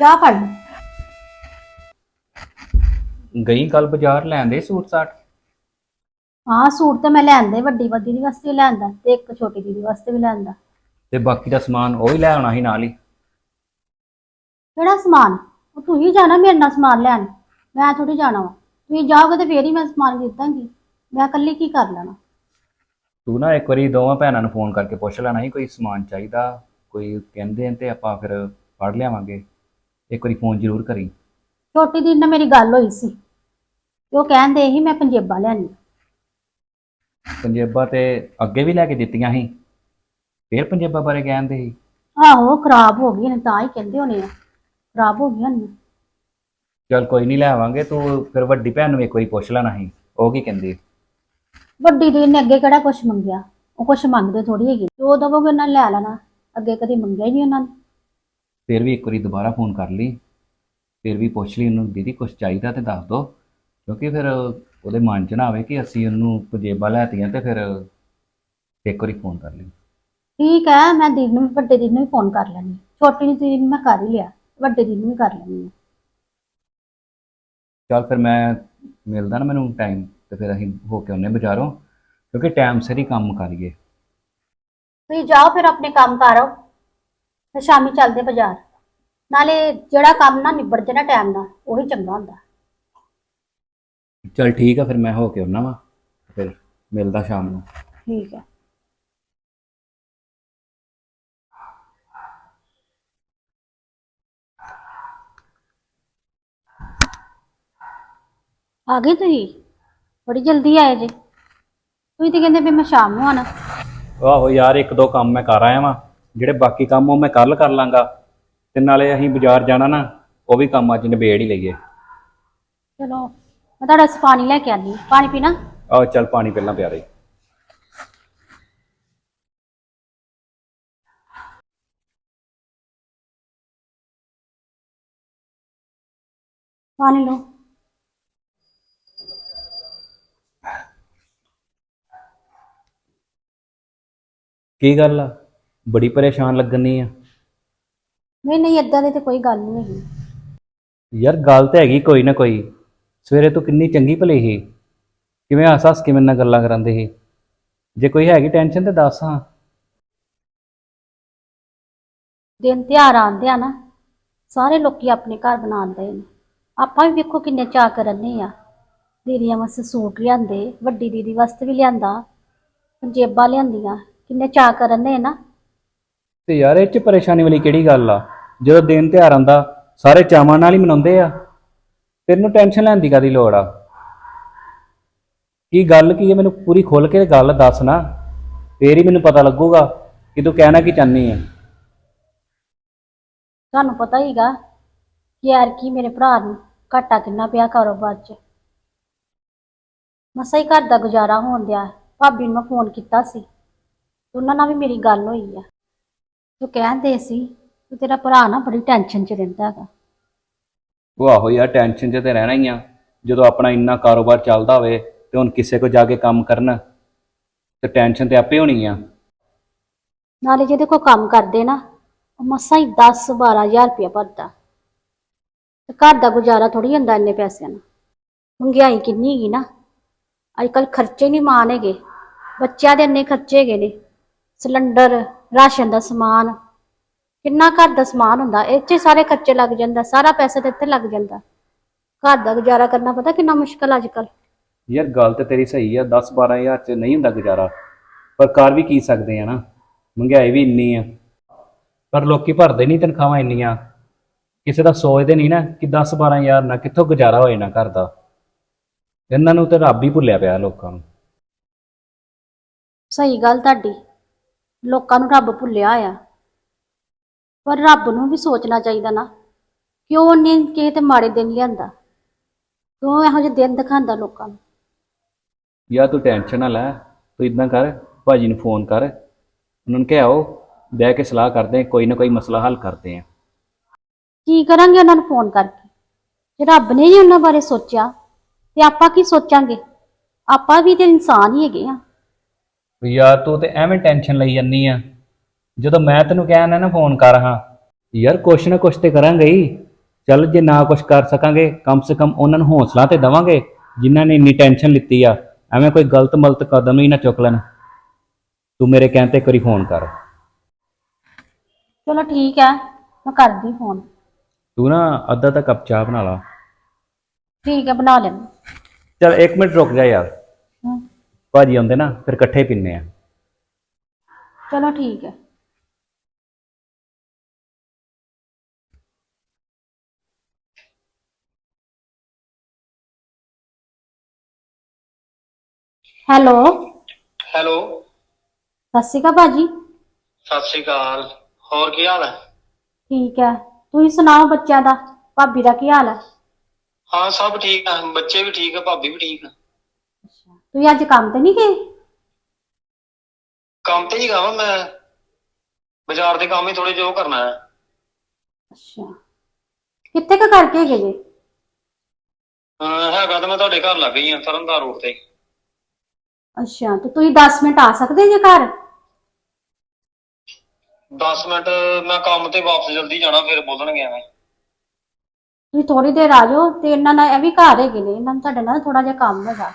ਚਾਹ ਫੜ ਗਈ ਕੱਲ ਬਾਜ਼ਾਰ ਲੈਣ ਦੇ ਸੂਟ ਸਾਟ? ਹਾਂ ਸੂਟ ਤੇ ਮੈਂ ਲੈਂਦੇ ਵੱਡੀ ਵੱਡੀ ਦੀ ਵਾਸਤੇ ਵੀ ਲੈਂਦਾ ਤੇ ਇੱਕ ਛੋਟੀ ਦੀਦੀ ਵਾਸਤੇ ਵੀ ਲੈਂਦਾ। ਤੇ ਬਾਕੀ ਦਾ ਸਮਾਨ ਉਹ ਹੀ ਲੈ ਆਉਣਾ ਸੀ ਨਾਲ ਹੀ? ਕਿਹੜਾ ਸਮਾਨ? ਉਹ ਤੂੰ ਹੀ ਜਾਣਾ ਮੇਰੇ ਨਾਲ ਸਮਾਨ ਲੈਣ। ਮੈਂ ਥੋੜੀ ਜਾਣਾ ਵਾ। ਤੁਸੀਂ ਜਾਓਗੇ ਤੇ ਫੇਰ ਹੀ ਮੈਂ ਸਮਾਨ ਖਰੀਦਾਂਗੀ। ਮੈਂ ਇਕੱਲੀ ਕੀ ਕਰ ਲੈਣਾ? ਤੂੰ ਨਾ ਇੱਕ ਵਾਰੀ ਦੋਵਾਂ ਭੈਣਾਂ ਨੂੰ ਫੋਨ ਕਰਕੇ ਪੁੱਛ ਲੈਣਾ ਸੀ ਕੋਈ ਸਮਾਨ ਚਾਹੀਦਾ ਕੋਈ ਕਹਿੰਦੇ ਨੇ ਤੇ ਆਪਾਂ ਫਿਰ ਫੜ ਲਿਆਵਾਂਗੇ। ਇੱਕ ਵਾਰੀ ਫੋਨ ਜ਼ਰੂਰ ਕਰੀ। ਛੋਟੀ ਦੀਦੀ ਨਾਲ ਮੇਰੀ ਗੱਲ ਹੋਈ ਸੀ। ਤੇ ਉਹ ਕਹਿੰਦੇ ਸੀ ਮੈਂ ਪੰਜੇਬਾਂ ਲੈਣੀ ਪੰਜੇਬਾਂ ਤੇ ਅੱਗੇ ਵੀ ਲੈ ਕੇ ਦਿੱਤੀਆਂ ਸੀ। ਫਿਰ ਪੰਜੇਬਾਂ ਬਾਰੇ ਕਹਿੰਦੇ ਸੀ। ਆਹੋ ਖਰਾਬ ਹੋ ਗਈ ਨੇ ਤਾਂ ਹੀ ਕਹਿੰਦੇ ਹੋਣੇ ਆ। ਖਰਾਬ ਹੋ ਗਈਆਂ ਨੇ। ਚਲ ਕੋਈ ਨਹੀਂ ਲੈ ਆਵਾਂਗੇ। ਤੂੰ ਫਿਰ ਵੱਡੀ ਭੈਣ ਨੂੰ ਇੱਕ ਵਾਰੀ ਪੁੱਛ ਲੈਣਾ ਸੀ। ਉਹ ਕੀ ਕਹਿੰਦੀ ਵੱਡੀ ਦੀਦੀ ਨੇ ਅੱਗੇ ਕਿਹੜਾ ਕੁਛ ਮੰਗਿਆ? ਉਹ ਕੁਛ ਮੰਗਦੇ ਥੋੜੀ ਹੈਗੀ। ਜੋ ਦਵੋਗੇ ਉਹਨਾਂ ਨੇ ਲੈ ਲੈਣਾ। ਅੱਗੇ ਕਦੀ ਮੰਗਿਆ ਹੀ ਨਹੀਂ ਉਹਨਾਂ ਨੇ। ਫਿਰ ਵੀ ਇੱਕ ਵਾਰੀ ਦੁਬਾਰਾ ਫੋਨ ਕਰ ਲਈ ਫਿਰ ਵੀ ਪੁੱਛ ਲਈ ਉਹਨੂੰ ਦੀਦੀ ਕੁਝ ਚਾਹੀਦਾ ਤੇ ਦੱਸ ਦੋ। ਕਿਉਂਕਿ ਫਿਰ ਉਹਦੇ ਮਨ 'ਚ ਨਾ ਆਵੇ ਕਿ ਅਸੀਂ ਉਹਨੂੰ ਪੰਜੇਬਾਂ ਲੈਤੀਆਂ ਤੇ ਫਿਰ ਇੱਕ ਵਾਰੀ ਫੋਨ ਕਰ ਲਈ। ਠੀਕ ਹੈ ਮੈਂ ਦੀਦੀ ਨੂੰ ਵੱਡੇ ਦੀਦੀ ਨੂੰ ਵੀ ਫੋਨ ਕਰ ਲੈਣੀ ਛੋਟੀ ਦੀਦੀ ਨੂੰ ਮੈਂ ਕਰ ਹੀ ਲਿਆ ਵੱਡੇ ਦੀਦੀ ਨੂੰ ਵੀ ਕਰ ਲੈਣੀ ਚਲ ਫਿਰ ਮੈਂ ਮਿਲਦਾ ਨਾ ਮੈਨੂੰ ਟਾਈਮ ਤੇ ਫਿਰ ਅਸੀਂ ਹੋ ਕੇ ਆਉਂਦੇ ਬਾਜ਼ਾਰੋਂ ਕਿਉਂਕਿ ਟਾਈਮ ਸਿਰ ਹੀ ਕੰਮ ਕਰੀਏ। ਤੁਸੀਂ ਜਾਓ ਫਿਰ ਆਪਣੇ ਕੰਮ ਕਰ ਫਿਰ ਸ਼ਾਮੀ ਚੱਲਦੇ ਬਾਜ਼ਾਰ। ਨਾਲੇ ਜਿਹੜਾ ਕੰਮ ਨਾ ਨਿਬੜ ਜੇ ਨਾ ਟਾਈਮ ਨਾਲ ਉਹੀ ਚੰਗਾ ਹੁੰਦਾ। ਚਲ ਠੀਕ ਆ ਫਿਰ ਮੈਂ ਹੋ ਕੇ ਆਉਣਾ ਵਾ ਫਿਰ ਮਿਲਦਾ ਸ਼ਾਮ ਨੂੰ। ਠੀਕ ਹੈ ਆ ਗਏ ਤੁਸੀਂ? ਬੜੀ ਜਲਦੀ ਆਏ ਜੇ। ਤੁਸੀਂ ਤੇ ਕਹਿੰਦੇ ਵੀ ਮੈਂ ਸ਼ਾਮ ਨੂੰ ਆਣਾ ਆਹੋ ਯਾਰ ਇੱਕ ਦੋ ਕੰਮ ਮੈਂ ਕਰ ਆਇਆ ਵਾਂ। ਜਿਹੜੇ ਬਾਕੀ ਕੰਮ ਉਹ ਮੈਂ ਕੱਲ ਕਰ ਲਾਂਗਾ। ਤੇ ਨਾਲੇ ਅਸੀਂ ਬਾਜ਼ਾਰ ਜਾਣਾ ਨਾ ਉਹ ਵੀ ਕੰਮ ਅੱਜ ਨਿਬੇੜ ਹੀ ਲਈਏ। ਚਲੋ ਮੈਂ ਤੁਹਾਡਾ ਪਾਣੀ ਲੈ ਕੇ ਆਨੀ ਪਾਣੀ ਪੀਣਾ? ਆਹ ਚੱਲ ਪਾਣੀ ਪਹਿਲਾਂ ਪਿਆ ਪਾਣੀ ਲਓ। ਕੀ ਗੱਲ ਆ? ਬੜੀ ਪਰੇਸ਼ਾਨ ਲੱਗਣੀ ਆ। ਨਹੀਂ ਨਹੀਂ ਏਦਾਂ ਦੀ ਤੇ ਕੋਈ ਗੱਲ ਨਹੀਂ ਹੈਗੀ। ਯਾਰ ਗੱਲ ਤਾਂ ਹੈਗੀ ਕੋਈ ਨਾ ਕੋਈ। ਸਵੇਰੇ ਤੂੰ ਕਿੰਨੀ ਚੰਗੀ ਭਲੀ ਸੀ। ਕਿਵੇਂ ਹੱਸ ਹੱਸ ਕੇ ਮੇਰੇ ਨਾਲ ਗੱਲਾਂ ਕਰਾਂਦੇ ਸੀ। ਜੇ ਕੋਈ ਹੈਗੀ ਟੈਨਸ਼ਨ ਤੇ ਦੱਸ ਹਾਂ। ਦਿਨ ਤਿਉਹਾਰ ਆਉਂਦੇ ਆ ਨਾ ਸਾਰੇ ਲੋਕੀ ਆਪਣੇ ਘਰ ਬਣਾਉਂਦੇ ਨੇ। ਆਪਾਂ ਵੀ ਵੇਖੋ ਕਿੰਨੇ ਚਾਅ ਕਰਨੇ ਆ। ਦੀਦੀਆਂ ਵਾਸਤੇ ਸੂਟ ਲਿਆਂਦੇ ਵੱਡੀ ਦੀਦੀ ਵਾਸਤੇ ਵੀ ਲਿਆਂਦਾ। ਪੰਜੇਬਾਂ ਲਿਆਂਦੀਆਂ ਕਿੰਨੇ ਚਾਅ ਕਰਨੇ ਨਾ। ਤੇ ਯਾਰ ਇਹ ਚ ਪਰੇਸ਼ਾਨੀ ਵਾਲੀ ਕਿਹੜੀ ਗੱਲ ਆ? ਜਦੋਂ ਦਿਨ ਤਿਉਹਾਰ ਆਉਂਦਾ, ਸਾਰੇ ਚਾਵਾਂ ਨਾਲ ਹੀ ਮਨਾਉਂਦੇ ਆ। ਤੈਨੂੰ ਟੈਨਸ਼ਨ ਲੈਣ ਦੀ ਕਾਦੀ ਲੋੜ ਆ? ਕੀ ਗੱਲ ਕੀ ਹੈ ਮੈਨੂੰ ਪੂਰੀ ਖੁੱਲ ਕੇ ਗੱਲ ਦੱਸ ਨਾ। ਫੇਰ ਹੀ ਮੈਨੂੰ ਪਤਾ ਲੱਗੂਗਾ ਕਿ ਤੂੰ ਕਹਿਣਾ ਕੀ ਚਾਹਨੀ ਹੈ ਤੁਹਾਨੂੰ ਪਤਾ ਹੀਗਾ ਕਿ ਯਾਰ ਕੀ ਮੇਰੇ ਭਰਾ ਨੂੰ ਘਾਟਾ ਕਿੰਨਾ ਪਿਆ ਕਾਰੋਬਾਰ 'ਚ। ਮਸਾ ਹੀ ਘਰ ਦਾ ਗੁਜ਼ਾਰਾ ਹੋਣ ਦਿਆ। ਭਾਬੀ ਨੂੰ ਮੈਂ ਫੋਨ ਕੀਤਾ ਸੀ। ਉਹਨਾਂ ਨਾਲ ਵੀ ਮੇਰੀ ਗੱਲ ਹੋਈ ਆ। ਉਹ ਕਹਿੰਦੇ ਸੀ ਕਿ ਤੇਰਾ ਭਰਾ ਨਾ ਬੜੀ ਟੈਨਸ਼ਨ 'ਚ ਰਹਿੰਦਾ ਹੈਗਾ। ਉਹ ਆਹੋ ਯਾਰ ਟੈਨਸ਼ਨ 'ਚ ਤੇ ਰਹਿਣਾ ਹੀ ਆ। ਜਦੋਂ ਆਪਣਾ ਇੰਨਾ ਕਾਰੋਬਾਰ ਚੱਲਦਾ ਹੋਵੇ ਤੇ ਹੁਣ ਕਿਸੇ ਕੋ ਜਾ ਕੇ ਕੰਮ ਕਰਨ ਤੇ ਟੈਨਸ਼ਨ ਤੇ ਆਪੇ ਹੋਣੀ ਆ। ਨਾਲੇ ਜਿਹਦੇ ਕੋਲ ਕੰਮ ਕਰਦੇ ਨਾ ਉਹ ਮਸਾਂ ਹੀ 10 12000 ਰੁਪਇਆ ਭਰਦਾ। ਤੇ ਘਰ ਦਾ ਗੁਜ਼ਾਰਾ ਥੋੜੀ ਹੁੰਦਾ ਇੰਨੇ ਪੈਸਿਆਂ ਨਾਲ। ਮਹਿੰਗਾਈ ਕਿੰਨੀ ਹੈਗੀ ਨਾ। ਅੱਜ ਕੱਲ ਖਰਚੇ ਨਹੀਂ ਮਾਨ ਹੈਗੇ। ਬੱਚਿਆਂ ਦੇ ਇੰਨੇ ਖਰਚੇ ਹੈਗੇ ਨੇ। ਸਿਲੰਡਰ ਰਾਸ਼ਨ ਦਾ ਸਮਾਨ। ਕਿੰਨਾ ਘਰ ਦਾ ਸਮਾਨ ਹੁੰਦਾ ਇਹ 'ਚ ਹੀ ਸਾਰੇ ਖਰਚੇ ਲੱਗ ਜਾਂਦਾ ਸਾਰਾ ਪੈਸਾ ਤੇ ਇੱਥੇ ਲੱਗ ਜਾਂਦਾ। ਘਰ ਦਾ ਗੁਜ਼ਾਰਾ ਕਰਨਾ ਪਤਾ ਕਿੰਨਾ ਮੁਸ਼ਕਲ ਅੱਜ ਕੱਲ ਯਾਰ ਗੱਲ ਤੇ ਤੇਰੀ ਸਹੀ ਆ 10 12000 ਚ ਨਹੀਂ ਹੁੰਦਾ ਗੁਜ਼ਾਰਾ। ਪਰ ਕਰ ਵੀ ਕੀ ਸਕਦੇ ਆ ਨਾ ਮਹਿੰਗਾਈ ਵੀ ਇੰਨੀ ਆ। ਪਰ ਲੋਕੀ ਭਰਦੇ ਨਹੀਂ ਤਨਖਾਹਾਂ ਇੰਨੀਆਂ। ਕਿਸੇ ਦਾ ਸੋਚਦੇ ਨਹੀਂ ਨਾ ਕਿ 10 12000 ਨਾਲ ਕਿੱਥੋਂ ਗੁਜ਼ਾਰਾ ਹੋਏ ਨਾ ਘਰ ਦਾ। ਇਹਨਾਂ ਨੂੰ ਤੇ ਰੱਬ ਹੀ ਭੁੱਲਿਆ ਪਿਆ ਲੋਕਾਂ ਨੂੰ। ਸਹੀ ਗੱਲ ਤੁਹਾਡੀ। ਲੋਕਾਂ ਨੂੰ ਰੱਬ ਭੁੱਲਿਆ ਆ। ਪਰ ਰੱਬ ਨੂੰ ਵੀ ਸੋਚਣਾ ਚਾਹੀਦਾ ਨਾ ਕਿਉਂ ਉਹਨੇ ਕਿਸੇ ਤੇ ਮਾੜੇ ਦਿਨ ਲਿਆਂਦਾ। ਕਿਉਂ ਇਹੋ ਜਿਹੇ ਦਿਨ ਦਿਖਾਉਂਦਾ ਲੋਕਾਂ ਨੂੰ। ਯਾਰ ਤੂੰ ਟੈਨਸ਼ਨ ਨਾ ਲੈ ਤੂੰ ਇਦਾਂ ਕਰ ਭਾਜੀ ਨੂੰ ਫੋਨ ਕਰ ਉਹਨਾਂ ਨੂੰ ਕਿਹਾ ਆਓ ਬਹਿ ਕੇ ਸਲਾਹ ਕਰਦੇ ਆ ਕੋਈ ਨਾ ਕੋਈ ਮਸਲਾ ਹੱਲ ਕਰਦੇ ਆ ਕੀ ਕਰਾਂਗੇ ਉਹਨਾਂ ਨੂੰ ਫੋਨ ਕਰਕੇ? ਜੇ ਰੱਬ ਨੇ ਹੀ ਉਹਨਾਂ ਬਾਰੇ ਸੋਚਿਆ ਤੇ ਆਪਾਂ ਕੀ ਸੋਚਾਂਗੇ? ਆਪਾਂ ਵੀ ਤੇ ਇਨਸਾਨ ਹੀ ਹੈਗੇ ਆ। ਵੀ ਯਾਰ ਤੂੰ ਤੇ ਐਵੇਂ ਟੈਨਸ਼ਨ ਲਈ ਜੰਨੀ ਆ। ਜਦੋਂ ਮੈਂ ਤੈਨੂੰ ਕਹਿਆ ਨਾ ਫੋਨ ਕਰ ਹਾਂ ਯਾਰ ਕੁਛ ਨਾ ਕੁਛ ਤੇ ਕਰਾਂਗੇ ਹੀ। ਚੱਲ ਜੇ ਨਾ ਕੁਝ ਕਰ ਸਕਾਂਗੇ ਕਮ ਸੇ ਕਮ ਉਹਨਾਂ ਨੂੰ ਹੌਸਲਾ ਤੇ ਦਵਾਂਗੇ ਜਿਨ੍ਹਾਂ ਨੇ ਇੰਨੀ ਟੈਨਸ਼ਨ ਲਿੱਤੀ ਆ। ਐਵੇਂ ਕੋਈ ਗਲਤ ਮਲਤ ਕਦਮ ਹੀ ਨਾ ਚੁੱਕ ਲੈਣ। ਤੂੰ ਮੇਰੇ ਕਹਿਣ ਤੇ ਇੱਕ ਵਾਰੀ ਫੋਨ ਕਰ। ਚਲੋ ਠੀਕ ਹੈ ਮੈਂ ਕਰਦੀ ਫੋਨ। ਤੂੰ ਨਾ ਅੱਧਾ ਤਾਂ ਕੱਪ ਚਾਹ ਬਣਾ ਲਾ। ਠੀਕ ਹੈ ਬਣਾ ਲੈਂਦੀ। ਚੱਲ 1 ਮਿੰਟ ਰੁਕ ਜਾ ਯਾਰ। ਭਾਜੀ ਆਉਂਦੇ ਨਾ ਫਿਰ ਇਕੱਠੇ ਪੀਨੇ ਆ। ਚਲੋ ਠੀਕ ਹੈ। ਹੈਲੋ। ਹੈਲੋ। ਸਤਿ ਸ਼੍ਰੀ ਅਕਾਲ ਭਾਜੀ। ਸਤਿ ਸ਼੍ਰੀ ਅਕਾਲ। ਹੋਰ ਕੀ ਹਾਲ ਹੈ? ਠੀਕ ਹੈ। ਤੁਸੀਂ ਸੁਣਾਓ ਬੱਚਿਆਂ ਦਾ? ਭਾਬੀ ਦਾ ਕੀ ਹਾਲ ਹੈ? ਹਾਂ ਸਭ ਠੀਕ ਆ। ਬੱਚੇ ਵੀ ਠੀਕ ਆ ਭਾਬੀ ਵੀ ਠੀਕ ਆ। ਤੁਸੀਂ ਅੱਜ ਕੰਮ ਤੇ ਨਹੀਂ ਗਏ? ਕੰਮ ਤੇ ਨਹੀਂ ਗਾਵਾਂ ਮੈਂ ਬਾਜ਼ਾਰ ਦੇ ਕੰਮ ਹੀ ਥੋੜੇ ਜਿਹੇ ਉਹ ਕਰਨਾ ਹੈ। ਅੱਛਾ। ਕਿੱਥੇ ਕ ਕਰਕੇ ਗਏ ਜੇ? ਅਹ ਹੈਗਾ ਤਾਂ ਮੈਂ ਤੁਹਾਡੇ ਘਰ ਲੱਗ ਗਈ ਆ ਤਰਨਤਾਰ ਰੋਡ ਤੇ। ਅੱਛਾ ਤੇ ਤੁਸੀਂ 10 ਮਿੰਟ ਆ ਸਕਦੇ ਜੇ ਘਰ? 10 ਮਿੰਟ ਮੈਂ ਕੰਮ ਤੇ ਵਾਪਸ ਜਲਦੀ ਜਾਣਾ ਫਿਰ ਬੋਲਣਗੇ ਐਵੇਂ। ਤੁਸੀਂ ਥੋੜੀ ਦੇਰ ਆ ਜਾਓ ਤੇ ਇਹਨਾਂ ਨਾਲ ਇਹ ਵੀ ਘਰ ਹੈਗੇ ਨੇ ਇਹਨਾਂ ਨੂੰ ਤੁਹਾਡੇ ਨਾਲ ਥੋੜਾ ਜਿਹਾ ਕੰਮ ਹੈਗਾ।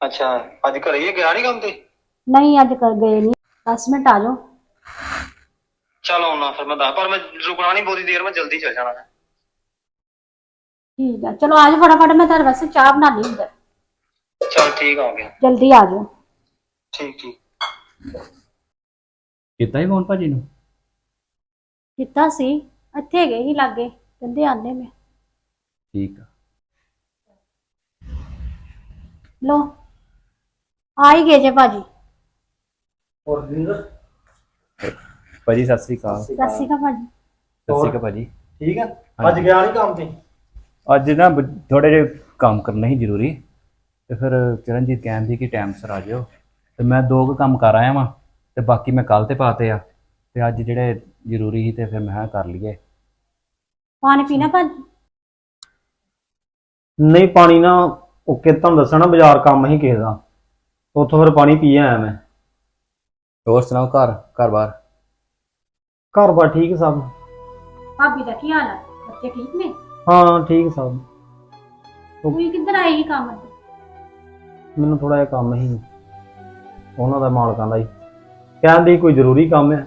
ਅੱਛਾ ਅੱਜ ਘਰੇ ਹੀ ਆ, ਗਿਆ ਨਹੀਂ ਕੰਮ ਤੇ? ਨਹੀਂ ਅੱਜ ਕਰ ਗਏ ਨਹੀਂ 10 ਮਿੰਟ ਆ ਜਾਓ। ਚੱਲ ਆਉਣਾ ਫਿਰ ਮੈਂ ਦੱਸ ਪਰ ਮੈਂ ਰੁਕਣਾ ਨਹੀਂ ਬਹੁਤੀ ਦੇਰ ਮੈਂ ਜਲਦੀ ਚੱਲ ਜਾਣਾ ਹੈ। ਠੀਕ ਹੈ ਚਲੋ ਆ ਜਾਓ ਫਟਾਫਟ ਮੈਂ ਤੁਹਾਡੇ ਵਾਸਤੇ ਚਾਹ ਬਣਾ ਲਈ ਅੰਦਰ। ਚੱਲ ਠੀਕ ਆ ਗਿਆ। ਜਲਦੀ ਆ ਜਾਓ। ਠੀਕ ਠੀਕ। ਕੀਤਾ ਹੀ ਫੋਨ ਭਾਜੀ ਨੂੰ? ਕੀਤਾ ਸੀ ਇੱਥੇ ਹੈਗੇ ਹੀ ਲਾਗੇ ਕਹਿੰਦੇ ਆਂਦੇ ਮੈਂ। ਠੀਕ ਆ। ਲੋ ਆ ਹੀ ਗਏ ਜੇ ਭਾਜੀ। ਹੋਰ ਦਿੰਦਰ ਭਾਜੀ ਸਤਿ ਸ੍ਰੀ ਅਕਾਲ। ਸਤਿ ਸ਼੍ਰੀ ਅਕਾਲ ਭਾਜੀ। ਸਤਿ ਸ੍ਰੀ ਅਕਾਲ ਭਾਜੀ। ਠੀਕ ਹੈ ਅੱਜ ਗਿਆ ਨਹੀਂ ਕੰਮ ਤੇ? ਅੱਜ ਨਾ ਥੋੜੇ ਜਿਹੇ ਕੰਮ ਕਰਨੇ ਸੀ ਜ਼ਰੂਰੀ। ਤੇ ਫਿਰ ਚਰਨਜੀਤ ਕਹਿੰਦੀ ਕਿ ਟਾਈਮ ਸਿਰ ਆ ਜਾਓ। ਤੇ ਮੈਂ ਦੋ ਕੁ ਕੰਮ ਕਰ ਆਇਆ ਵਾਂ ਤੇ ਬਾਕੀ ਮੈਂ ਕੱਲ ਤੇ ਪਾਤੇ ਆ। ਤੇ ਅੱਜ ਜਿਹੜੇ ਜ਼ਰੂਰੀ ਸੀ ਤੇ ਫਿਰ ਮੈਂ ਕਿਹਾ ਕਰ ਲਈਏ। ਪਾਣੀ ਪੀਣਾ ਭਾਜੀ? ਨਹੀਂ ਪਾਣੀ ਨਾ ਉਹ ਕਿ ਤੁਹਾਨੂੰ ਦੱਸਣਾ ਬਾਜ਼ਾਰ ਕੰਮ ਹੀ ਕਿਸੇ ਦਾ। ਉੱਥੋਂ ਫਿਰ ਪਾਣੀ ਪੀ ਆਇਆ ਮੈਂ। ਹੋਰ ਸੁਣਾਓ ਘਰ ਘਰ-ਬਾਰ? ਘਰ ਬਾਰ ਠੀਕ ਸਭ? ਭਾਬੀ ਦਾ ਕੀ ਹਾਲ ਹੈ ਬੱਚੇ ਠੀਕ ਨੇ? ਹਾਂ ਠੀਕ ਸਭ। ਤੁਸੀਂ ਕਿੱਧਰ ਆਏ ਸੀ ਕੰਮ ਤੇ? ਮੈਨੂੰ ਥੋੜਾ ਜਿਹਾ ਕੰਮ ਹੀ ਉਹਨਾਂ ਦਾ ਮਾਲਕਾਂ ਦਾ ਹੀ। ਕਹਿੰਦੇ ਕੋਈ ਜ਼ਰੂਰੀ ਕੰਮ ਹੈ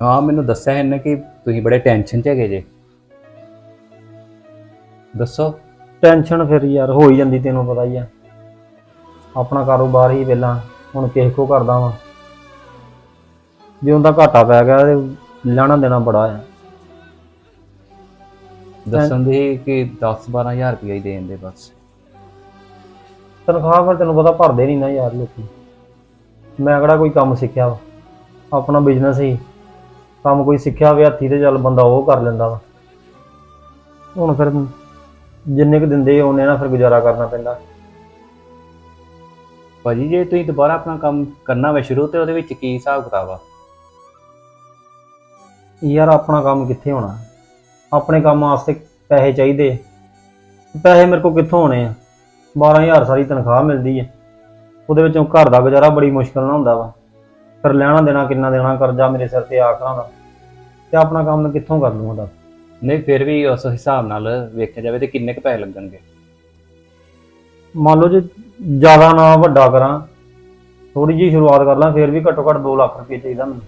ਹਾਂ ਮੈਨੂੰ ਦੱਸਿਆ ਇਹਨੇ ਕਿ ਤੁਸੀਂ ਬੜੇ ਟੈਨਸ਼ਨ 'ਚ ਹੈਗੇ ਜੇ। ਦੱਸੋ। ਟੈਨਸ਼ਨ ਫਿਰ ਯਾਰ ਹੋ ਹੀ ਜਾਂਦੀ ਤੈਨੂੰ ਪਤਾ ਹੀ ਆ। ਆਪਣਾ ਕਾਰੋਬਾਰ ਹੀ ਪਹਿਲਾਂ ਹੁਣ ਕਿਸੇ ਕੋ ਕਰਦਾ ਵਾਂ। ਜਿਉਂ ਦਾ ਘਾਟਾ ਪੈ ਗਿਆ ਤੇ ਲੈਣਾ ਦੇਣਾ ਬੜਾ ਆ। ਦੱਸਣ ਦੇ ਕਿ 10-12000 ਰੁਪਏ ਹੀ ਦੇਣ ਦੇ ਬਸ। ਤਨਖਾਹ ਫਿਰ ਤੈਨੂੰ ਪਤਾ ਭਰਦੇ ਨਹੀਂ ਨਾ ਯਾਰ ਲੋਕੀ। ਮੈਂ ਕਿਹੜਾ ਕੋਈ ਕੰਮ ਸਿੱਖਿਆ ਵਾ। ਆਪਣਾ ਬਿਜ਼ਨਸ ਹੀ। ਕੰਮ ਕੋਈ ਸਿੱਖਿਆ ਹੋਵੇ ਹੱਥੀ ਤੇ ਚੱਲ ਬੰਦਾ ਉਹ ਕਰ ਲੈਂਦਾ ਵਾ। ਹੁਣ ਫਿਰ ਜਿੰਨੇ ਕੁ ਦਿੰਦੇ ਉਹਨੇ ਨਾਲ ਫਿਰ ਗੁਜ਼ਾਰਾ ਕਰਨਾ ਪੈਂਦਾ। ਭਾਜੀ ਜੇ ਤੁਸੀਂ ਦੁਬਾਰਾ ਆਪਣਾ ਕੰਮ ਕਰਨਾ ਹੋਵੇ ਸ਼ੁਰੂ ਤੇ ਉਹਦੇ ਵਿੱਚ ਕੀ ਹਿਸਾਬ ਕਿਤਾਬ ਆ? ਯਾਰ ਆਪਣਾ ਕੰਮ ਕਿੱਥੇ ਹੋਣਾ? ਆਪਣੇ ਕੰਮ ਵਾਸਤੇ ਪੈਸੇ ਚਾਹੀਦੇ ਪੈਸੇ ਮੇਰੇ ਕੋਲ ਕਿੱਥੋਂ ਹੋਣੇ ਆ? 12000 ਸਾਰੀ ਤਨਖਾਹ ਮਿਲਦੀ ਹੈ ਉਹਦੇ ਵਿੱਚੋਂ ਘਰ ਦਾ ਗੁਜ਼ਾਰਾ ਬੜੀ ਮੁਸ਼ਕਲ ਨਾਲ ਹੁੰਦਾ ਵਾ। ਫਿਰ ਲੈਣਾ ਦੇਣਾ ਕਿੰਨਾ ਦੇਣਾ ਕਰਜ਼ਾ ਮੇਰੇ ਸਿਰ ਤੇ ਆਖਰਾਂ ਦਾ। ਤੇ ਆਪਣਾ ਕੰਮ ਮੈਂ ਕਿੱਥੋਂ ਕਰ ਲੂੰਗਾ ਦੱਸ? ਨਹੀਂ ਫਿਰ ਵੀ ਉਸ ਹਿਸਾਬ ਨਾਲ ਵੇਖਿਆ ਜਾਵੇ ਤੇ ਕਿੰਨੇ ਕੁ ਪੈਸੇ ਲੱਗਣਗੇ? ਮੰਨ ਲਓ ਜੇ ਜ਼ਿਆਦਾ ਨਾ ਵੱਡਾ ਕਰਾਂ ਥੋੜੀ ਜਿਹੀ ਸ਼ੁਰੂਆਤ ਕਰ ਲਾਂ ਫਿਰ ਵੀ ਘੱਟੋ ਘੱਟ 2 ਲੱਖ ਰੁਪਏ ਚਾਹੀਦਾ ਮੈਨੂੰ।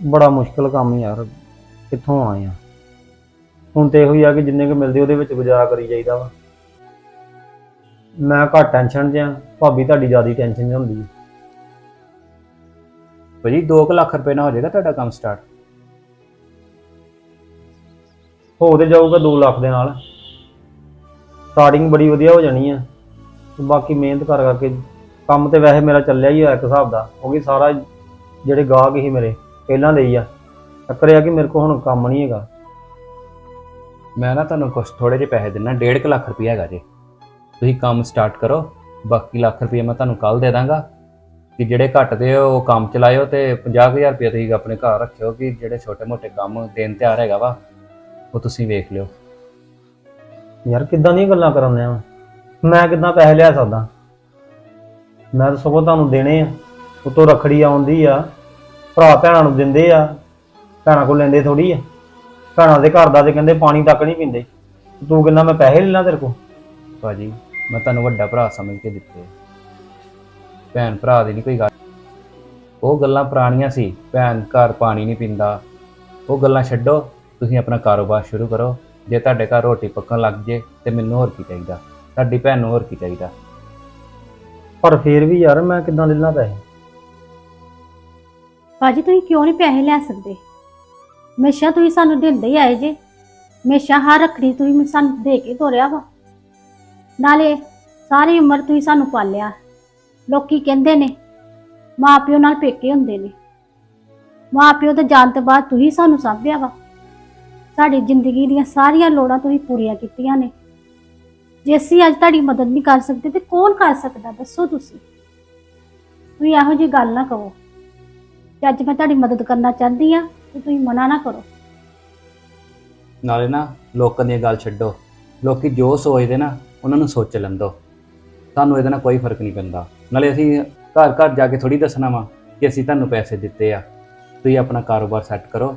ਬੜਾ ਮੁਸ਼ਕਲ ਕੰਮ ਯਾਰ ਕਿੱਥੋਂ ਆਉਣਾ ਆ? ਹੁਣ ਤੇ ਇਹੋ ਹੀ ਆ ਕਿ ਜਿੰਨੇ ਕੁ ਮਿਲਦੇ ਉਹਦੇ ਵਿੱਚ ਗੁਜ਼ਾਰਾ ਕਰੀ ਜਾਈਦਾ ਵਾ। ਮੈਂ ਘੱਟ ਟੈਨਸ਼ਨ 'ਚ ਆ ਭਾਬੀ ਤੁਹਾਡੀ ਜ਼ਿਆਦਾ ਟੈਨਸ਼ਨ 'ਚ ਹੁੰਦੀ ਹੈ ਭਾਜੀ 2 ਲੱਖ ਰੁਪਏ ਨਾਲ ਹੋ ਜਾਏਗਾ ਤੁਹਾਡਾ ਕੰਮ ਸਟਾਰਟ ਹੋ ਤੇ ਜਾਊਗਾ 2 ਲੱਖ ਦੇ ਨਾਲ। ਸਟਾਰਟਿੰਗ ਬੜੀ ਵਧੀਆ ਹੋ ਜਾਣੀ ਆ। ਤੇ ਬਾਕੀ ਮਿਹਨਤ ਕਰ ਕਰਕੇ ਕੰਮ ਤੇ ਵੈਸੇ ਮੇਰਾ ਚੱਲਿਆ ਹੀ ਹੋਇਆ ਇੱਕ ਹਿਸਾਬ ਦਾ। ਕਿਉਂਕਿ ਸਾਰਾ ਜਿਹੜੇ ਗਾਹਕ ਸੀ ਮੇਰੇ, ਪਹਿਲਾਂ ਦੇ ਹੀ ਆ। ਚੱਕਰ ਇਹ ਆ ਕਿ ਮੇਰੇ ਕੋਲ ਹੁਣ ਕੰਮ ਨਹੀਂ ਹੈਗਾ। ਮੈਂ ਨਾ ਤੁਹਾਨੂੰ ਕੁਝ ਥੋੜੇ ਜਿਹੇ ਪੈਸੇ ਦਿੰਨਾ 1.5 ਲੱਖ ਰੁਪਏ ਹੈਗਾ ਜੇ। ਤੁਸੀਂ ਕੰਮ ਸਟਾਰਟ ਕਰੋ, ਬਾਕੀ ਲੱਖ ਰੁਪਏ ਮੈਂ ਤੁਹਾਨੂੰ ਕੱਲ ਦੇ ਦਾਂਗਾ। ਕਿ ਜਿਹੜੇ ਘੱਟ ਦੇ ਉਹ ਕੰਮ ਚਲਾਇਓ ਤੇ 50000 ਰੁਪਇਆ ਤੁਸੀਂ ਆਪਣੇ ਘਰ ਰੱਖਿਓ ਕਿ ਜਿਹੜੇ ਛੋਟੇ-ਮੋਟੇ ਕੰਮ ਦੇਣ ਤਿਆਰ ਹੈਗਾ ਵਾ, ਉਹ ਤੁਸੀਂ ਵੇਖ ਲਿਓ। ਯਾਰ ਕਿੱਦਾਂ ਦੀਆਂ ਗੱਲਾਂ ਕਰਾਉਂਦੇ ਆ? ਮੈਂ ਕਿੱਦਾਂ ਪੈਸੇ ਲਿਆ ਸਕਦਾ? ਮੈਂ ਤਾਂ ਸਗੋਂ ਤੁਹਾਨੂੰ ਦੇਣੇ ਆ। ਉਤੋਂ ਰਖੜੀ ਆਉਂਦੀ ਆ। ਭਰਾ ਭੈਣਾਂ ਨੂੰ ਦਿੰਦੇ ਆ। ਭੈਣਾਂ ਕੋਲ ਲੈਂਦੇ ਥੋੜੀ ਆ। ਭੈਣਾਂ ਦੇ ਘਰ ਦਾ ਤੇ ਕਹਿੰਦੇ ਪਾਣੀ ਤੱਕ ਨਹੀਂ ਪੀਂਦੇ। ਤੂੰ ਕਹਿੰਦਾ ਮੈਂ ਪੈਸੇ ਲੈ ਲਾਂ ਤੇਰੇ ਕੋਲ? ਭਾਜੀ, ਮੈਂ ਤੁਹਾਨੂੰ ਵੱਡਾ ਭਰਾ ਸਮਝ ਕੇ ਦਿੱਤੇ। ਭੈਣ ਭਰਾ ਦੀ ਨਹੀਂ ਕੋਈ ਗੱਲ। ਉਹ ਗੱਲਾਂ ਪੁਰਾਣੀਆਂ ਸੀ। ਭੈਣ ਘਰ ਪਾਣੀ ਨਹੀਂ ਪੀਂਦਾ। ਉਹ ਗੱਲਾਂ ਛੱਡੋ। ਤੁਸੀਂ ਆਪਣਾ ਕਾਰੋਬਾਰ ਸ਼ੁਰੂ ਕਰੋ। ਜੇ ਤੁਹਾਡੇ ਘਰ ਰੋਟੀ ਪੱਕਣ ਲੱਗ ਜੇ ਤੇ ਮੈਨੂੰ ਹੋਰ ਕੀ ਚਾਹੀਦਾ? ਤੁਹਾਡੀ ਭੈਣ ਨੂੰ ਹੋਰ ਕੀ ਚਾਹੀਦਾ? ਪਰ ਫੇਰ ਵੀ ਯਾਰ ਮੈਂ ਕਿੱਦਾਂ ਲੈ ਲਾਂ ਪੈਸੇ? ਭਾਜੀ ਤੁਸੀਂ ਕਿਉਂ ਨਹੀਂ ਪੈਸੇ ਲੈ ਸਕਦੇ? ਹਮੇਸ਼ਾ ਤੁਸੀਂ ਸਾਨੂੰ ਦਿੰਦੇ ਹੀ ਆਏ ਜੇ। ਹਮੇਸ਼ਾ ਹਰ ਰੱਖੜੀ ਤੁਸੀਂ ਮੈਨੂੰ ਸਾਨੂੰ ਦੇ ਕੇ ਤੋਰਿਆ ਵਾ। ਨਾਲੇ ਸਾਰੀ ਉਮਰ ਤੁਸੀਂ ਸਾਨੂੰ ਪਾਲਿਆ। ਲੋਕੀ ਕਹਿੰਦੇ ਨੇ ਮਾਪਿਓ ਨਾਲ ਪੇਕੇ ਹੁੰਦੇ ਨੇ। ਮਾਪਿਓ ਦੇ ਜਾਣ ਤੋਂ ਬਾਅਦ ਤੁਸੀਂ ਸਾਨੂੰ ਸਾਂਭਿਆ ਵਾ। ਤੁਹਾਡੀ ਜ਼ਿੰਦਗੀ ਦੀਆਂ ਸਾਰੀਆਂ ਲੋੜਾਂ ਤੁਸੀਂ ਪੂਰੀਆਂ ਕੀਤੀਆਂ ਨੇ। ਜੇ ਅਸੀਂ ਅੱਜ ਤੁਹਾਡੀ ਮਦਦ ਨਹੀਂ ਕਰ ਸਕਦੇ ਤੇ ਕੌਣ ਕਰ ਸਕਦਾ ਦੱਸੋ ਤੁਸੀਂ? ਤੁਸੀਂ ਇਹੋ ਜਿਹੀ ਗੱਲ ਨਾ ਕਹੋ। ਤੇ ਅੱਜ ਮੈਂ ਤੁਹਾਡੀ ਮਦਦ ਕਰਨਾ ਚਾਹੁੰਦੀ ਆ ਤੇ ਤੁਸੀਂ ਮਨਾ ਨਾ ਕਰੋ। ਨਾਲੇ ਨਾ ਲੋਕਾਂ ਦੀ ਗੱਲ ਛੱਡੋ। ਲੋਕੀ ਜੋ ਸੋਚਦੇ ਨਾ, ਉਹਨਾਂ ਨੂੰ ਸੋਚ ਲੈਂਦੋ। ਤੁਹਾਨੂੰ ਇਹਦੇ ਨਾਲ ਕੋਈ ਫ਼ਰਕ ਨਹੀਂ ਪੈਂਦਾ। ਨਾਲੇ ਅਸੀਂ ਘਰ ਘਰ ਜਾ ਕੇ ਥੋੜੀ ਦੱਸਣਾ ਵਾ ਕਿ ਅਸੀਂ ਤੁਹਾਨੂੰ ਪੈਸੇ ਦਿੱਤੇ ਆ। ਤੁਸੀਂ ਆਪਣਾ ਕਾਰੋਬਾਰ ਸੈੱਟ ਕਰੋ।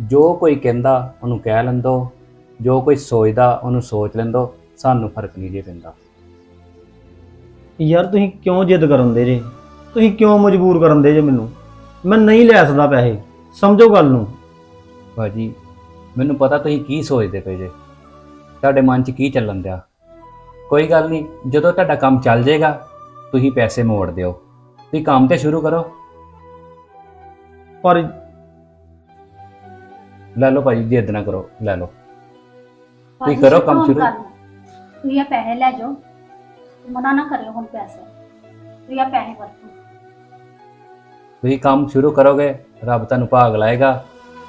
ਜੋ ਕੋਈ ਕਹਿੰਦਾ ਉਹਨੂੰ ਕਹਿ ਲੈਂਦੋ ਜੋ ਕੋਈ ਸੋਚਦਾ ਉਹਨੂੰ ਸੋਚ ਲੈਂਦੋ ਸਾਨੂੰ ਫ਼ਰਕ ਨਹੀਂ ਜੇ ਪੈਂਦਾ। ਯਾਰ ਤੁਸੀਂ ਕਿਉਂ ਜਿੱਦ ਕਰਨ ਦੇ ਜੇ? ਤੁਸੀਂ ਕਿਉਂ ਮਜਬੂਰ ਕਰਨ ਦੇ ਜੇ ਮੈਨੂੰ? ਮੈਂ ਨਹੀਂ ਲੈ ਸਕਦਾ ਪੈਸੇ ਸਮਝੋ ਗੱਲ ਨੂੰ। ਭਾਜੀ ਮੈਨੂੰ ਪਤਾ ਤੁਸੀਂ ਕੀ ਸੋਚਦੇ ਪਏ ਜੇ। ਤੁਹਾਡੇ ਮਨ 'ਚ ਕੀ ਚੱਲਣ ਦਿਆ? ਕੋਈ ਗੱਲ ਨਹੀਂ ਜਦੋਂ ਤੁਹਾਡਾ ਕੰਮ ਚੱਲ ਜਾਏਗਾ ਤੁਸੀਂ ਪੈਸੇ ਮੋੜ ਦਿਓ। ਤੁਸੀਂ ਕੰਮ ਤੇ ਸ਼ੁਰੂ ਕਰੋ। ਪਰ ਲੈ ਲਓ ਭਾਜੀ ਜਿੱਦ ਨਾ ਕਰੋ ਲੈ ਲਓ। ਭਾਜੀ, ਕਰੋ ਕੰਮ ਸ਼ੁਰੂ। ਤੁਸੀਂ ਇਹ ਪੈਸੇ ਲੈ ਜਾਓ ਮਨਾ ਨਾ ਕਰਿਓ ਹੁਣ ਪੈਸੇ। ਤੁਸੀਂ ਇਹ ਪੈਸੇ ਵਰਤੋ। ਤੁਸੀਂ ਕੰਮ ਸ਼ੁਰੂ ਕਰੋਗੇ ਰੱਬ ਤੁਹਾਨੂੰ ਭਾਗ ਲਾਏਗਾ।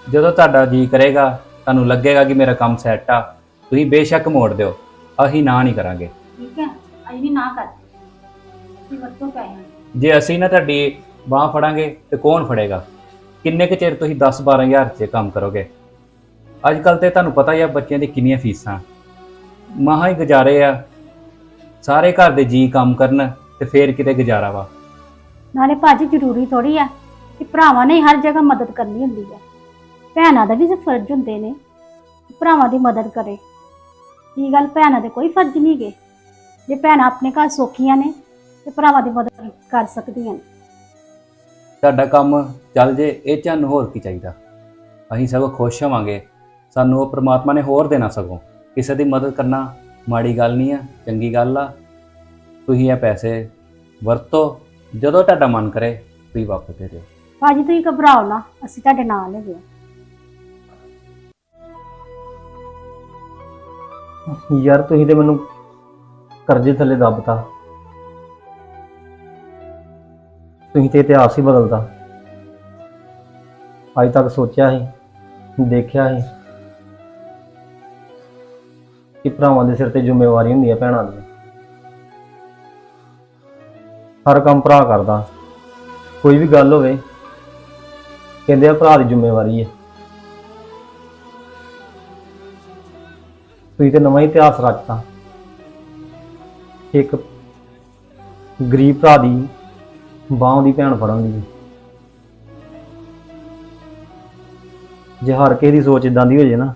ਜਦੋਂ ਤੁਹਾਡਾ ਜੀ ਕਰੇਗਾ ਤੁਹਾਨੂੰ ਲੱਗੇਗਾ ਕਿ ਮੇਰਾ ਕੰਮ ਸੈੱਟ ਆ ਤੁਸੀਂ ਬੇਸ਼ੱਕ ਮੋੜ ਦਿਓ। ਅਸੀਂ ਨਾ ਨਹੀਂ ਕਰਾਂਗੇ। ਠੀਕ ਹੈ? ਅਸੀਂ ਵੀ ਨਾ ਕਰਦੇ। ਤੁਸੀਂ ਵਰਤੋ ਪੈਸੇ। ਜੇ ਅਸੀਂ ਨਾ ਤੁਹਾਡੀ ਬਾਹ ਫੜਾਂਗੇ ਤੇ ਕੌਣ ਫੜੇਗਾ? ਕਿੰਨੇ ਕੁ ਚਿਰ ਤੁਸੀਂ 10 12000 'ਚ ਕੰਮ ਕਰੋਗੇ? ਅੱਜ ਕੱਲ ਤੇ ਤੁਹਾਨੂੰ ਪਤਾ ਹੀ ਆ ਬੱਚਿਆਂ ਦੀ ਕਿੰਨੀਆਂ ਫੀਸਾਂ। ਮਹਾ ਹੀ ਗੁਜ਼ਾਰੇ ਆ। ਸਾਰੇ ਘਰ ਦੇ ਜੀ ਕੰਮ ਕਰਨ ਤੇ ਫੇਰ ਕਿਤੇ ਗੁਜ਼ਾਰਾ ਵਾ। ਨਾਲੇ ਭਾਜੀ ਜ਼ਰੂਰੀ ਥੋੜੀ ਆ ਕਿ ਭਰਾਵਾਂ ਨੇ ਹੀ ਹਰ ਜਗ੍ਹਾ ਮਦਦ ਕਰਨੀ ਹੁੰਦੀ ਹੈ ਭੈਣਾਂ ਦਾ ਵੀ ਫਰਜ਼ ਹੁੰਦੇ ਨੇ ਕਿ ਭਰਾਵਾਂ ਦੀ ਮਦਦ ਕਰੇ। ਕੀ ਗੱਲ ਭੈਣਾਂ ਦੇ ਕੋਈ ਫਰਜ਼ ਨਹੀਂ ਗੇ? ਜੇ ਭੈਣਾਂ ਆਪਣੇ ਘਰ ਸੌਖੀਆਂ ਨੇ ਤੇ ਭਰਾਵਾਂ ਦੀ ਮਦਦ ਕਰ ਸਕਦੀਆਂ ਨੇ। ਤੁਹਾਡਾ ਕੰਮ ਚੱਲ ਜੇ ਇਹ ਤੁਹਾਨੂੰ ਹੋਰ ਕੀ ਚਾਹੀਦਾ? ਅਸੀਂ ਸਗੋਂ ਖੁਸ਼ ਹੋਵਾਂਗੇ। ਸਾਨੂੰ ਉਹ ਪ੍ਰਮਾਤਮਾ ਨੇ ਹੋਰ ਦੇਣਾ ਸਗੋਂ। ਕਿਸੇ ਦੀ ਮਦਦ ਕਰਨਾ ਮਾੜੀ ਗੱਲ ਨਹੀਂ ਆ ਚੰਗੀ ਗੱਲ ਆ। ਤੁਸੀਂ ਇਹ ਪੈਸੇ ਵਰਤੋ ਜਦੋਂ ਤੁਹਾਡਾ ਮਨ ਕਰੇ ਤੁਸੀਂ ਵਾਪਸ ਦੇ ਦਿਓ। ਭਾਜੀ ਤੁਸੀਂ ਘਬਰਾਓ ਨਾ ਅਸੀਂ ਤੁਹਾਡੇ ਨਾਲ ਹੈਗੇ ਹਾਂ ਯਾਰ ਤੁਸੀਂ ਤੇ ਮੈਨੂੰ ਕਰਜ਼ੇ ਥੱਲੇ ਦੱਬਤਾ। ਤੁਸੀਂ ਤੇ ਇਤਿਹਾਸ ਹੀ ਬਦਲਦਾ ਅੱਜ ਤੱਕ ਸੋਚਿਆ ਸੀ ਦੇਖਿਆ ਸੀ। ਕਿ ਭਰਾਵਾਂ ਦੇ ਸਿਰ ਤੇ ਜ਼ਿੰਮੇਵਾਰੀ ਹੁੰਦੀ ਹੈ ਭੈਣਾਂ ਦੀ। ਹਰ ਕੰਮ ਭਰਾ ਕਰਦਾ। ਕੋਈ ਵੀ ਗੱਲ ਹੋਵੇ, ਕਹਿੰਦੇ ਆ ਭਰਾ ਦੀ ਜ਼ਿੰਮੇਵਾਰੀ ਹੈ। ਤੁਸੀਂ ਤੇ ਨਵਾਂ ਹੀ ਇਤਿਹਾਸ ਰਚਤਾ। ਇੱਕ ਗਰੀਬ ਭਰਾ ਦੀ ਬਾਂਹ ਦੀ ਭੈਣ ਫੜਨ ਦੀ। ਜੇ ਹਰ ਕਿਸੇ ਦੀ ਸੋਚ ਇਦਾਂ ਦੀ ਹੋ ਜੇ ਨਾ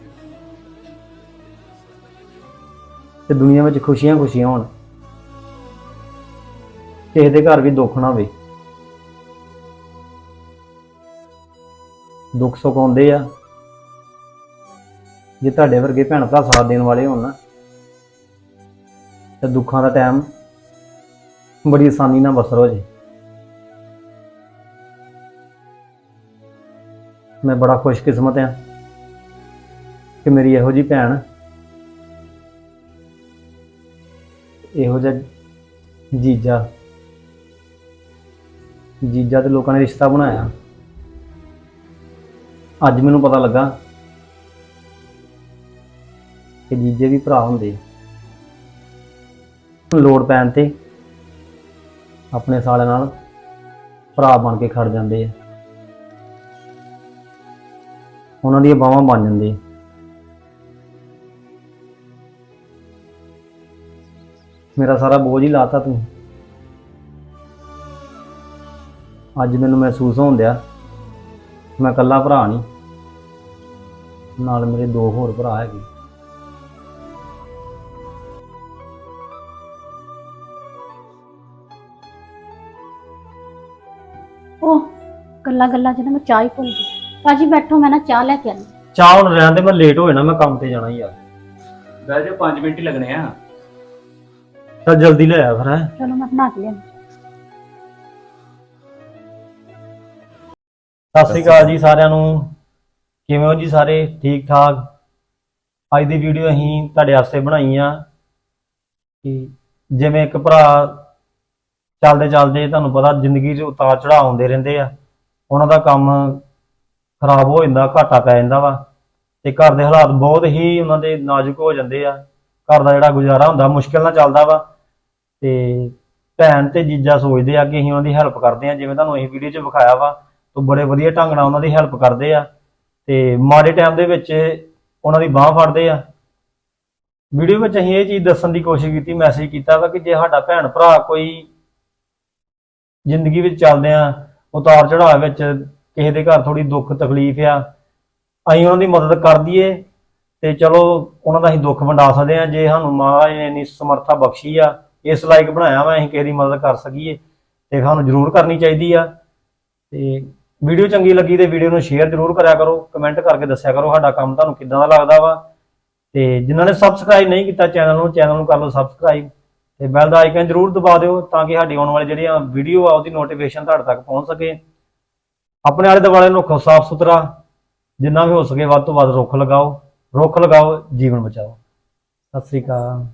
ਤੇ ਦੁਨੀਆ ਵਿੱਚ ਖੁਸ਼ੀਆਂ ਖੁਸ਼ੀਆਂ ਹੋਣ। ਕਿਸੇ ਦੇ ਘਰ ਵੀ ਦੁੱਖ ਨਾ ਹੋਵੇ। ਦੁੱਖ ਸੁੱਖ ਆਉਂਦੇ ਆ। ਜੇ ਤੁਹਾਡੇ ਵਰਗੇ ਭੈਣ ਭਰਾ ਸਾਥ ਦੇਣ ਵਾਲੇ ਹੋਣ ਨਾ, ਤੇ ਦੁੱਖਾਂ ਦਾ ਟਾਈਮ ਬੜੀ ਆਸਾਨੀ ਨਾਲ ਬਸਰ ਹੋ ਜੇ। ਮੈਂ ਬੜਾ ਖੁਸ਼ਕਿਸਮਤ ਹਾਂ ਕਿ ਮੇਰੀ ਇਹੋ ਜੀ ਭੈਣ ਇਹੋ ਜਿਹਾ ਜੀਜਾ। ਜੀਜਾ ਤੇ ਲੋਕਾਂ ਨੇ ਰਿਸ਼ਤਾ ਬਣਾਇਆ। ਅੱਜ ਮੈਨੂੰ ਪਤਾ ਲੱਗਾ ਕਿ ਜੀਜੇ ਵੀ ਭਰਾ ਹੁੰਦੇ ਲੋੜ ਪੈਣ ਤੇ ਆਪਣੇ ਸਾਲੇ ਨਾਲ ਭਰਾ ਬਣ ਕੇ ਖੜ ਜਾਂਦੇ ਆ। ਉਹਨਾਂ ਦੀਆਂ ਬਾਹਾਂ ਬਣ ਜਾਂਦੇ ਆ। ਮੇਰਾ ਸਾਰਾ ਬੋਝ ਹੀ ਲਾਤਾ ਤੂੰ। ਅੱਜ ਮੈਨੂੰ ਮਹਿਸੂਸ ਹੋਣ ਡਿਆ ਮੈਂ ਇਕੱਲਾ ਭਰਾ ਨਹੀਂ ਨਾਲ ਮੇਰੇ ਦੋ ਹੋਰ ਭਰਾ ਹੈਗੇ। ਉਹ ਗੱਲਾਂ ਗੱਲਾਂ 'ਚ ਨਾ ਮੈਂ ਚਾਹ ਹੀ ਭੁੱਲ ਗਈ। ਭਾਜੀ ਬੈਠੋ ਮੈਂ ਨਾ ਚਾਹ ਲੈ ਕੇ ਆਉਂਦੀ। ਚਾਹ ਹੁਣ ਰਹਿਣ ਦੇ ਮੈਂ ਲੇਟ ਹੋ ਜਾਣਾ ਮੈਂ ਕੰਮ ਤੇ ਜਾਣਾ ਯਾਰ ਬਹਿ ਜਾ 5 ਮਿੰਟ ਹੀ ਲੱਗਣੇ ਆ। ਚੱਲ ਜਲਦੀ ਲੈ ਆ ਫਿਰ ਹੈਂ। ਚਲੋ ਮੈਂ ਬਣਾ ਕੇ ਲਿਆਂਦੀ ਸਤਿ ਸ੍ਰੀ ਅਕਾਲ ਜੀ ਸਾਰਿਆਂ ਨੂੰ। ਕਿਵੇਂ ਹੋ ਜੀ ਸਾਰੇ? ਠੀਕ ਠਾਕ ਅੱਜ ਦੀ ਵੀਡੀਓ ਅਸੀਂ ਤੁਹਾਡੇ ਵਾਸਤੇ ਬਣਾਈ ਆ ਕਿ ਜਿਵੇਂ ਇੱਕ ਭਰਾ ਚੱਲਦੇ ਚੱਲਦੇ ਤੁਹਾਨੂੰ ਪਤਾ ਜ਼ਿੰਦਗੀ 'ਚ ਉਤਾਰ ਚੜਾਅ ਆਉਂਦੇ ਰਹਿੰਦੇ ਆ। ਉਹਨਾਂ ਦਾ ਕੰਮ ਖਰਾਬ ਹੋ ਜਾਂਦਾ ਘਾਟਾ ਪੈ ਜਾਂਦਾ ਵਾ ਤੇ ਘਰ ਦੇ ਹਾਲਾਤ ਬਹੁਤ ਹੀ ਉਹਨਾਂ ਦੇ ਨਾਜ਼ੁਕ ਹੋ ਜਾਂਦੇ ਆ। ਘਰ ਦਾ ਜਿਹੜਾ ਗੁਜ਼ਾਰਾ ਹੁੰਦਾ ਮੁਸ਼ਕਿਲ ਨਾਲ ਚੱਲਦਾ ਵਾ। ਤੇ ਭੈਣ ਤੇ ਜੀਜਾ ਸੋਚਦੇ ਆ ਕਿ ਅਸੀਂ ਉਹਨਾਂ ਦੀ ਹੈਲਪ ਕਰਦੇ ਆ, ਜਿਵੇਂ ਤੁਹਾਨੂੰ ਅਸੀਂ ਵੀਡੀਓ 'ਚ ਵਿਖਾਇਆ ਵਾ, ਤੋਂ ਬੜੇ ਵਧੀਆ ਢੰਗ ਨਾਲ ਉਹਨਾਂ ਦੀ ਹੈਲਪ ਕਰਦੇ ਆ ਤੇ ਮਾੜੇ ਟਾਈਮ ਦੇ ਵਿੱਚ ਉਹਨਾਂ ਦੀ ਬਾਹ ਫੜਦੇ ਆ। ਵੀਡੀਓ ਵਿੱਚ ਅਸੀਂ ਇਹ ਚੀਜ਼ ਦੱਸਣ ਦੀ ਕੋਸ਼ਿਸ਼ ਕੀਤੀ ਮੈਸੇਜ ਕੀਤਾ ਵਾ ਕਿ ਜੇ ਸਾਡਾ ਭੈਣ ਭਰਾ ਕੋਈ ਜ਼ਿੰਦਗੀ ਵਿੱਚ ਚੱਲਦੇ ਆ, ਉਤਾਰ ਚੜਾਅ ਵਿੱਚ ਕਿਸੇ ਦੇ ਘਰ ਥੋੜੀ ਦੁੱਖ ਤਕਲੀਫ ਆ, ਅਸੀਂ ਉਹਨਾਂ ਦੀ ਮਦਦ ਕਰ ਦਈਏ ਤੇ ਚਲੋ ਉਹਨਾਂ ਦਾ ਅਸੀਂ ਦੁੱਖ ਵੰਡਾ ਸਕਦੇ ਆ, ਜੇ ਸਾਨੂੰ ਮਹਾਰਾਜ ਨੇ ਇੰਨੀ ਸਮਰੱਥਾ ਬਖਸ਼ੀ ਆ ਇਸ ਲਾਇਕ ਬਣਾਇਆ ਵਾ, ਅਸੀਂ ਕਿਸੇ ਦੀ ਮਦਦ ਕਰ ਸਕੀਏ ਤੇ ਸਾਨੂੰ ਜ਼ਰੂਰ ਕਰਨੀ ਚਾਹੀਦੀ ਆ। ਤੇ ਵੀਡੀਓ ਚੰਗੀ ਲੱਗੀ ਤੇ ਵੀਡੀਓ ਨੂੰ ਸ਼ੇਅਰ ਜ਼ਰੂਰ ਕਰਿਆ ਕਰੋ, ਕਮੈਂਟ ਕਰਕੇ ਦੱਸਿਆ ਕਰੋ ਸਾਡਾ ਕੰਮ ਤੁਹਾਨੂੰ ਕਿੱਦਾਂ ਦਾ ਲੱਗਦਾ ਵਾ। ਤੇ ਜਿਨ੍ਹਾਂ ਨੇ ਸਬਸਕ੍ਰਾਈਬ ਨਹੀਂ ਕੀਤਾ ਚੈਨਲ ਨੂੰ ਚੈਨਲ ਨੂੰ ਕਰ ਲਓ ਸਬਸਕ੍ਰਾਈਬ ਤੇ ਬੈਲ ਦਾ ਆਈਕਨ ਜ਼ਰੂਰ ਦਬਾ ਦਿਓ ਤਾਂ ਕਿ ਸਾਡੀ ਆਉਣ ਵਾਲੀ ਜਿਹੜੀਆਂ ਵੀਡੀਓ ਆ, ਉਹਦੀ ਨੋਟੀਫਿਕੇਸ਼ਨ ਤੁਹਾਡੇ ਤੱਕ ਪਹੁੰਚ ਸਕੇ। ਆਪਣੇ ਆਲੇ ਦੁਆਲੇ ਨੂੰ ਸਾਫ਼ ਸੁਥਰਾ, ਜਿੰਨਾ ਵੀ ਹੋ ਸਕੇ ਵੱਧ ਤੋਂ ਵੱਧ ਰੁੱਖ ਲਗਾਓ ਰੁੱਖ ਲਗਾਓ, ਜੀਵਨ ਬਚਾਓ। ਸਤਿ ਸ੍ਰੀ ਅਕਾਲ।